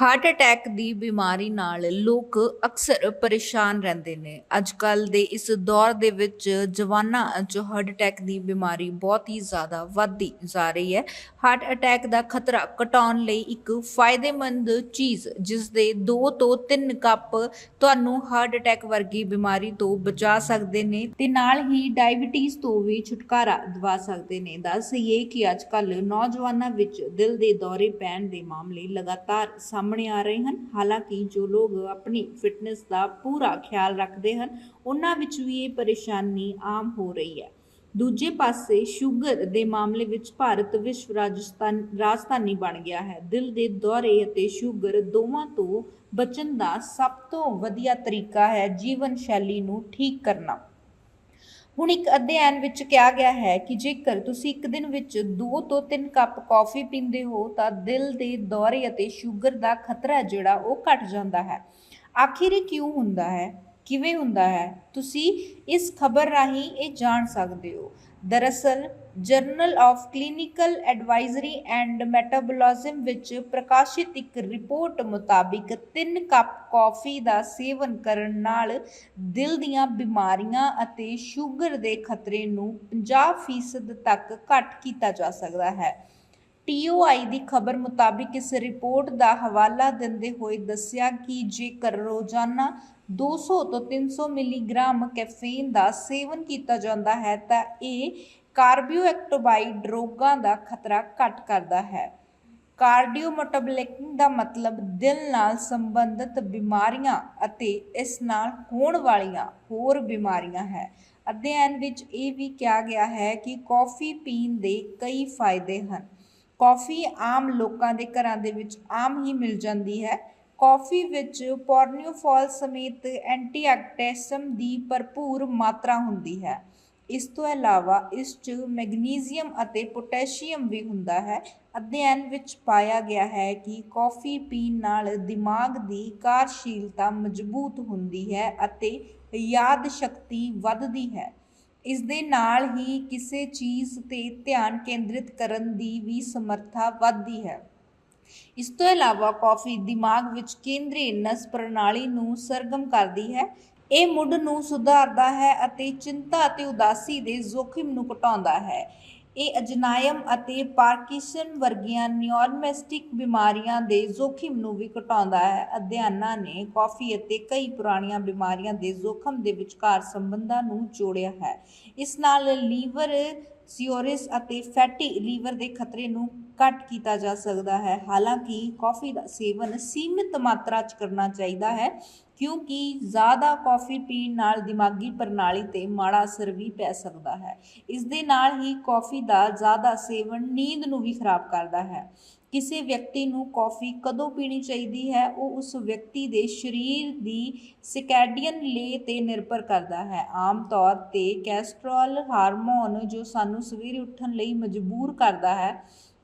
Heart attack ਦੀ ਬਿਮਾਰੀ ਨਾਲ ਲੋਕ ਅਕਸਰ ਪਰੇਸ਼ਾਨ ਰਹਿੰਦੇ ਨੇ। ਅੱਜ ਕੱਲ ਦੇ ਇਸ ਦੌਰ ਦੇ ਵਿੱਚ ਜਵਾਨਾਂ 'ਚ ਹਾਰਟ ਅਟੈਕ ਦੀ ਬਿਮਾਰੀ ਬਹੁਤ ਹੀ ਜ਼ਿਆਦਾ ਵੱਧਦੀ ਜਾ ਰਹੀ ਹੈ। ਹਾਰਟ ਅਟੈਕ ਦਾ ਖਤਰਾ ਘਟਾਉਣ ਲਈ ਇੱਕ ਫਾਇਦੇਮੰਦ ਚੀਜ਼, ਜਿਸ ਦੇ 2 ਤੋਂ 3 ਕੱਪ ਤੁਹਾਨੂੰ ਹਾਰਟ ਅਟੈਕ ਵਰਗੀ ਬਿਮਾਰੀ ਤੋਂ ਬਚਾ ਸਕਦੇ ਨੇ ਤੇ ਨਾਲ ਹੀ ਡਾਇਬੀਟੀਜ਼ ਤੋਂ ਵੀ ਛੁਟਕਾਰਾ ਦਿਵਾ ਸਕਦੇ ਨੇ। ਦੱਸ ਇਹ ਕਿ ਅੱਜ ਕੱਲ ਨੌਜਵਾਨਾਂ ਵਿੱਚ ਦਿਲ ਦੇ ਦੌਰੇ ਪੈਣ ਦੇ ਮਾਮਲੇ ਲਗਾਤਾਰ ਸਾਹਮਣੇ ਆ ਰਹੇ ਹਨ। ਹਾਲਾਂਕਿ ਜੋ ਲੋਕ ਆਪਣੀ ਫਿਟਨੈਸ ਦਾ ਪੂਰਾ ਖਿਆਲ ਰੱਖਦੇ ਹਨ, ਉਹਨਾਂ ਵਿੱਚ ਵੀ ਇਹ ਪਰੇਸ਼ਾਨੀ ਆਮ ਹੋ ਰਹੀ ਹੈ। ਦੂਜੇ ਪਾਸੇ ਸ਼ੂਗਰ ਦੇ ਮਾਮਲੇ ਵਿੱਚ ਭਾਰਤ ਵਿਸ਼ਵ ਰਾਜਸਥਾਨ, ਰਾਜਧਾਨੀ ਬਣ ਗਿਆ ਹੈ। ਦਿਲ ਦੇ ਦੌਰੇ ਅਤੇ ਸ਼ੂਗਰ ਦੋਵਾਂ ਤੋਂ ਬਚਣ ਦਾ ਸਭ ਤੋਂ ਵਧੀਆ ਤਰੀਕਾ ਹੈ ਜੀਵਨ ਸ਼ੈਲੀ ਨੂੰ ਠੀਕ ਕਰਨਾ। ਹੁਣ ਇੱਕ ਅਧਿਐਨ ਵਿੱਚ ਕਿਹਾ ਗਿਆ ਹੈ ਕਿ ਜੇਕਰ ਤੁਸੀਂ ਇੱਕ ਦਿਨ ਵਿੱਚ 2 ਤੋਂ 3 ਕੱਪ ਕੌਫੀ ਪੀਂਦੇ ਹੋ, ਤਾਂ ਦਿਲ ਦੇ ਦੌਰੇ ਅਤੇ ਸ਼ੂਗਰ ਦਾ ਖਤਰਾ ਜਿਹੜਾ, ਉਹ ਘਟ ਜਾਂਦਾ ਹੈ। ਆਖਿਰ ਇਹ ਕਿਉਂ ਹੁੰਦਾ ਹੈ? ਕਿਵੇਂ ਹੁੰਦਾ ਹੈ? ਤੁਸੀਂ ਇਸ ਖਬਰ ਰਾਹੀਂ ਇਹ ਜਾਣ ਸਕਦੇ ਹੋ। ਦਰਅਸਲ journal of clinical advisory and metabolism ਵਿੱਚ ਪ੍ਰਕਾਸ਼ਿਤ ਇੱਕ ਰਿਪੋਰਟ ਮੁਤਾਬਿਕ 3 ਕੱਪ ਕੌਫੀ ਦਾ ਸੇਵਨ ਕਰਨ ਨਾਲ ਦਿਲ ਦੀਆਂ ਬਿਮਾਰੀਆਂ ਅਤੇ ਸ਼ੂਗਰ ਦੇ ਖਤਰੇ ਨੂੰ 50% ਤੱਕ ਘੱਟ ਕੀਤਾ ਜਾ ਸਕਦਾ ਹੈ। TOI ਦੀ ਖਬਰ ਮੁਤਾਬਿਕ ਇਸ ਰਿਪੋਰਟ ਦਾ ਹਵਾਲਾ ਦਿੰਦੇ ਹੋਏ ਦੱਸਿਆ ਕਿ ਜੇਕਰ ਰੋਜ਼ਾਨਾ 200 ਤੋਂ 300 ਮਿਲੀਗ੍ਰਾਮ ਕੈਫੀਨ ਦਾ ਸੇਵਨ ਕੀਤਾ ਜਾਂਦਾ ਹੈ ਤਾਂ ਇਹ ਕਾਰਬੋਐਕਟੋਬਾਈਡ ਰੋਗਾਂ ਦਾ ਖਤਰਾ ਘੱਟ ਕਰਦਾ ਹੈ। ਕਾਰਡੀਓਮੈਟਾਬੋਲਿਕ ਦਾ ਮਤਲਬ ਦਿਲ ਨਾਲ ਸੰਬੰਧਿਤ ਬਿਮਾਰੀਆਂ ਅਤੇ ਇਸ ਨਾਲ ਹੋਣ ਵਾਲੀਆਂ ਹੋਰ ਬਿਮਾਰੀਆਂ ਹੈ। ਅਧਿਐਨ ਵਿੱਚ ਇਹ ਵੀ ਕਿਹਾ ਗਿਆ ਹੈ ਕਿ ਕੌਫੀ ਪੀਣ ਦੇ ਕਈ ਫਾਇਦੇ ਹਨ। ਕੌਫੀ ਆਮ ਲੋਕਾਂ ਦੇ ਘਰਾਂ ਦੇ ਵਿੱਚ ਆਮ ਹੀ ਮਿਲ ਜਾਂਦੀ ਹੈ। ਕੌਫੀ ਵਿੱਚ ਪੋਰਨਿਓਫੋਲ ਸਮੇਤ ਐਂਟੀਆਕਟਿਸਮ ਦੀ ਭਰਪੂਰ ਮਾਤਰਾ ਹੁੰਦੀ ਹੈ। ਇਸ ਤੋਂ ਇਲਾਵਾ ਇਸ 'ਚ ਮੈਗਨੀਜ਼ੀਅਮ ਅਤੇ ਪੋਟਾਸ਼ੀਅਮ ਵੀ ਹੁੰਦਾ ਹੈ। ਅਧਿਐਨ ਵਿੱਚ ਪਾਇਆ ਗਿਆ ਹੈ ਕਿ ਕੌਫੀ ਪੀਣ ਨਾਲ ਦਿਮਾਗ ਦੀ ਕਾਰਜਸ਼ੀਲਤਾ ਮਜ਼ਬੂਤ ਹੁੰਦੀ ਹੈ ਅਤੇ ਯਾਦ ਸ਼ਕਤੀ ਵੱਧਦੀ ਹੈ। ਇਸ ਦੇ ਨਾਲ ਹੀ ਕਿਸੇ ਚੀਜ਼ ਤੇ ਧਿਆਨ ਕੇਂਦਰਿਤ ਕਰਨ ਦੀ ਵੀ ਸਮਰੱਥਾ ਵੱਧਦੀ ਹੈ। ਇਸ ਤੋਂ ਇਲਾਵਾ ਕੌਫੀ ਦਿਮਾਗ ਵਿੱਚ ਕੇਂਦਰੀ ਨਸ ਪ੍ਰਣਾਲੀ ਨੂੰ ਸਰਗਮ ਕਰਦੀ ਹੈ। ਇਹ ਮੁੱਢ ਨੂੰ ਸੁਧਾਰਦਾ ਹੈ ਅਤੇ ਚਿੰਤਾ ਅਤੇ ਉਦਾਸੀ ਦੇ ਜ਼ੋਖਿਮ ਨੂੰ ਘਟਾਉਂਦਾ ਹੈ। ਇਹ ਅਜਨਾਇਮ ਅਤੇ ਪਾਰਕਿੰਸਨ ਵਰਗੀਆਂ ਨਿਊਰੋਮੈਸਟਿਕ ਬਿਮਾਰੀਆਂ ਦੇ ਜ਼ੋਖਿਮ ਨੂੰ ਵੀ ਘਟਾਉਂਦਾ ਹੈ। ਅਧਿਐਨਾਂ ਨੇ ਕੌਫੀ ਅਤੇ ਕਈ ਪੁਰਾਣੀਆਂ ਬਿਮਾਰੀਆਂ ਦੇ ਜ਼ੋਖਮ ਦੇ ਵਿਚਕਾਰ ਸੰਬੰਧਾਂ ਨੂੰ ਜੋੜਿਆ ਹੈ। ਇਸ ਨਾਲ ਲੀਵਰ, ਸਿਓਰਿਸ ਅਤੇ ਫੈਟੀ ਲੀਵਰ ਦੇ ਖਤਰੇ ਨੂੰ ਘੱਟ ਕੀਤਾ ਜਾ ਸਕਦਾ ਹੈ। ਹਾਲਾਂਕਿ ਕੌਫੀ ਦਾ ਸੇਵਨ ਸੀਮਿਤ ਮਾਤਰਾ 'ਚ ਕਰਨਾ ਚਾਹੀਦਾ ਹੈ, ਕਿਉਂਕਿ ਜ਼ਿਆਦਾ ਕੌਫੀ ਪੀਣ ਨਾਲ ਦਿਮਾਗੀ ਪ੍ਰਣਾਲੀ ਤੇ ਮਾੜਾ ਅਸਰ ਵੀ ਪੈ ਸਕਦਾ ਹੈ। ਇਸ ਦੇ ਨਾਲ ਹੀ ਕੌਫੀ ਦਾ ਜ਼ਿਆਦਾ ਸੇਵਨ ਨੀਂਦ ਨੂੰ ਵੀ ਖਰਾਬ ਕਰਦਾ ਹੈ। ਕਿਸੇ ਵਿਅਕਤੀ ਨੂੰ ਕੌਫੀ ਕਦੋਂ ਪੀਣੀ ਚਾਹੀਦੀ ਹੈ, ਉਹ ਉਸ ਵਿਅਕਤੀ ਦੇ ਸਰੀਰ ਦੀ ਸਿਕੈਡੀਅਨ ਲੇ ਤੇ ਨਿਰਭਰ ਕਰਦਾ ਹੈ। ਆਮ ਤੌਰ ਤੇ ਕੈਸਟਰੋਲ ਹਾਰਮੋਨ ਜੋ ਸਾਨੂੰ ਸਵੇਰੇ ਉੱਠਣ ਲਈ ਮਜਬੂਰ ਕਰਦਾ ਹੈ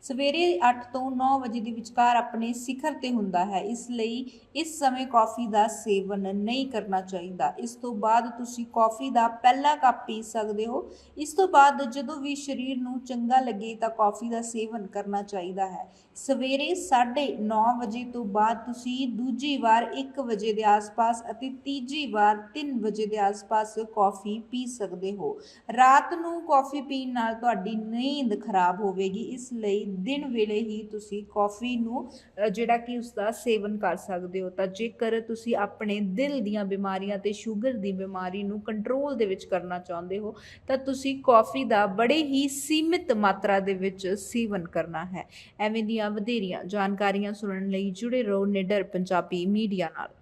ਸਵੇਰੇ 8 ਤੋਂ 9 ਵਜੇ ਦੇ ਵਿਚਕਾਰ ਆਪਣੇ ਸਿਖਰ ਤੇ ਹੁੰਦਾ ਹੈ। ਇਸ ਲਈ ਇਸ ਸਮੇਂ ਕੌਫੀ ਦਾ ਸੇਵਨ ਨਹੀਂ ਕਰਨਾ ਚਾਹੀਦਾ। ਇਸ ਤੋਂ ਬਾਅਦ ਤੁਸੀਂ ਕੌਫੀ ਦਾ ਪਹਿਲਾ ਕੱਪ ਪੀ ਸਕਦੇ ਹੋ। ਇਸ ਤੋਂ ਬਾਅਦ ਜਦੋਂ ਵੀ ਸਰੀਰ ਨੂੰ ਚੰਗਾ ਲੱਗੇ ਤਾਂ ਕੌਫੀ ਦਾ ਸੇਵਨ ਕਰਨਾ ਚਾਹੀਦਾ ਹੈ। ਸਵੇਰੇ 9:30 ਵਜੇ ਤੋਂ ਬਾਅਦ ਤੁਸੀਂ ਦੂਜੀ ਵਾਰ 1 ਵਜੇ ਦੇ ਆਸ-ਪਾਸ ਅਤੇ ਤੀਜੀ ਵਾਰ 3 ਵਜੇ ਦੇ ਆਸ-ਪਾਸ ਕੌਫੀ ਪੀ ਸਕਦੇ ਹੋ। ਰਾਤ ਨੂੰ ਕੌਫੀ ਪੀਣ ਨਾਲ ਤੁਹਾਡੀ ਨੀਂਦ ਖਰਾਬ ਹੋਵੇਗੀ। ਇਸ ਲਈ ਦਿਨ ਵੇਲੇ ਹੀ ਤੁਸੀਂ ਕੌਫੀ ਨੂੰ ਜਿਹੜਾ ਕਿ ਉਸ ਦਾ ਸੇਵਨ ਕਰ ਸਕਦੇ ਹੋ। ਤਾਂ ਜੇਕਰ ਤੁਸੀਂ ਆਪਣੇ ਦਿਲ ਦੀਆਂ ਬਿਮਾਰੀਆਂ ਤੇ ਸ਼ੂਗਰ ਦੀ ਬਿਮਾਰੀ ਨੂੰ ਕੰਟਰੋਲ ਦੇ ਵਿੱਚ ਕਰਨਾ ਚਾਹੁੰਦੇ ਹੋ, ਤਾਂ ਤੁਸੀਂ ਕੌਫੀ ਦਾ ਬੜੇ ਹੀ ਸੀਮਿਤ ਮਾਤਰਾ ਦੇ ਵਿੱਚ ਸੇਵਨ ਕਰਨਾ ਹੈ। ਐਵੇਂ ਦੀਆਂ ਵਧੇਰੀਆਂ ਜਾਣਕਾਰੀਆਂ ਸੁਣਨ ਲਈ ਜੁੜੇ ਰਹੋ ਨਿਡਰ ਪੰਜਾਬੀ ਮੀਡੀਆ ਨਾਲ।